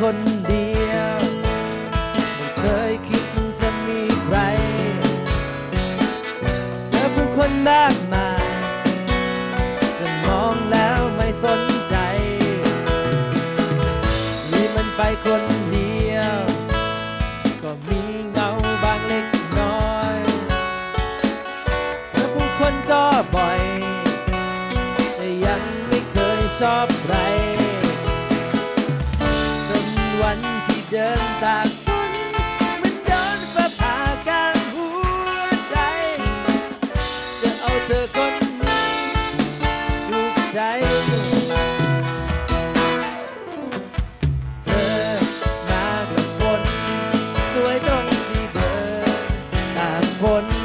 คนเดียว ไม่เคยคิดจะมีใคร เจอผู้คนมากมาย จะมองแล้วไม่สนใจมีมันไปคนเดียว ก็มีเงาบางเล็กน้อยเจอผู้คนก็บ่อย แต่ยังไม่เคยชอบใคร เดินตากฝนมัอนโดนฟ้าผ่ากลางหัวใจ จะเอาเธอคนนี้ถูกใจ เธอมากับคน สวยตรงที่เดินตากฝน